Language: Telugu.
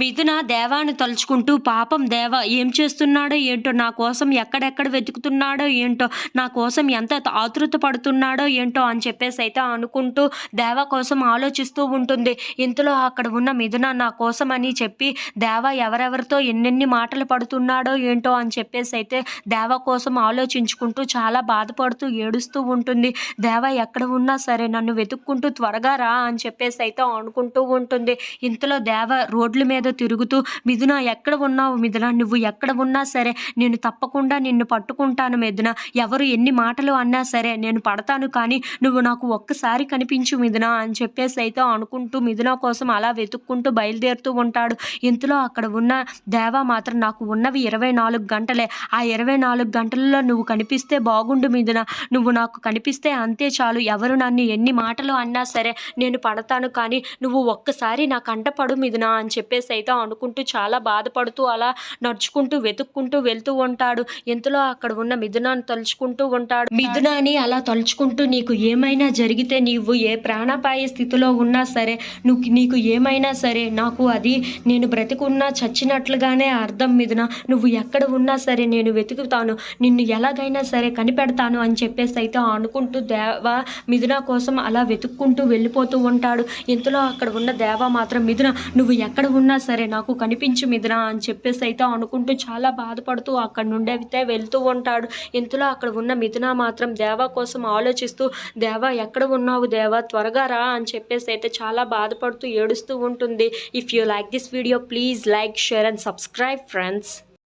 మిథున దేవాను తలుచుకుంటూ పాపం దేవ ఏం చేస్తున్నాడో ఏంటో నా కోసం ఎక్కడెక్కడ వెతుకుతున్నాడో ఏంటో నా కోసం ఎంత ఆతృత పడుతున్నాడో ఏంటో అని చెప్పేసి అయితే అనుకుంటూ దేవ కోసం ఆలోచిస్తూ ఉంటుంది. ఇంతలో అక్కడ ఉన్న మిథున నా కోసం అని చెప్పి దేవ ఎవరెవరితో ఎన్నెన్ని మాటలు పడుతున్నాడో ఏంటో అని చెప్పేసి అయితే దేవ కోసం ఆలోచించుకుంటూ చాలా బాధపడుతూ ఏడుస్తూ ఉంటుంది. దేవ ఎక్కడ ఉన్నా సరే నన్ను వెతుక్కుంటూ త్వరగా రా అని చెప్పేసి అయితే అనుకుంటూ ఉంటుంది. ఇంతలో దేవ రోడ్ల మీద తిరుగుతూ మిథున ఎక్కడ ఉన్నావు మిథున? నువ్వు ఎక్కడ ఉన్నా సరే నేను తప్పకుండా నిన్ను పట్టుకుంటాను మిథున. ఎవరు ఎన్ని మాటలు అన్నా సరే నేను పడతాను కానీ నువ్వు నాకు ఒక్కసారి కనిపించు మిథున అని చెప్పేసి అయితే అనుకుంటూ మిథున కోసం అలా వెతుక్కుంటూ బయలుదేరుతూ ఉంటాడు. ఇంతలో అక్కడ ఉన్న దేవ మాత్రం నాకు ఉన్నవి ఇరవై నాలుగు గంటలే. ఆ ఇరవై నాలుగు గంటలలో నువ్వు కనిపిస్తే బాగుండు మిథున. నువ్వు నాకు కనిపిస్తే అంతే చాలు. ఎవరు నన్ను ఎన్ని మాటలు అన్నా సరే నేను పడతాను కానీ నువ్వు ఒక్కసారి నా కంట పడు మిథున అని చెప్పేసి అయితే అనుకుంటూ చాలా బాధపడుతూ అలా నడుచుకుంటూ వెతుక్కుంటూ వెళ్తూ ఉంటాడు. ఇంతలో అక్కడ ఉన్న మిథునాన్ని తలుచుకుంటూ ఉంటాడు. మిథునాని అలా తలుచుకుంటూ నీకు ఏమైనా జరిగితే నీవు ఏ ప్రాణాపాయ స్థితిలో ఉన్నా సరే నువ్వు నీకు ఏమైనా సరే నాకు అది నేను బ్రతికున్నా చచ్చినట్లుగానే అర్థం మిథున. నువ్వు ఎక్కడ ఉన్నా సరే నేను వెతుకుతాను. నిన్ను ఎలాగైనా సరే కనిపెడతాను అని చెప్పేసి అయితే అనుకుంటూ దేవ మిథున కోసం అలా వెతుక్కుంటూ వెళ్ళిపోతూ ఉంటాడు. ఇంతలో అక్కడ ఉన్న దేవ మాత్రం మిథున నువ్వు ఎక్కడ ఉన్నా సరే నాకు కనిపించు మిథున అని చెప్పేసి అయితే అనుకుంటూ చాలా బాధపడుతూ అక్కడ నుండి అయితే వెళ్తూ ఉంటాడు. ఇంతలో అక్కడ ఉన్న మిథున మాత్రం దేవా కోసం ఆలోచిస్తూ దేవా ఎక్కడ ఉన్నావు దేవా? త్వరగా రా అని చెప్పేసి అయితే చాలా బాధపడుతూ ఏడుస్తూ ఉంటుంది. If you like this video please like share and subscribe friends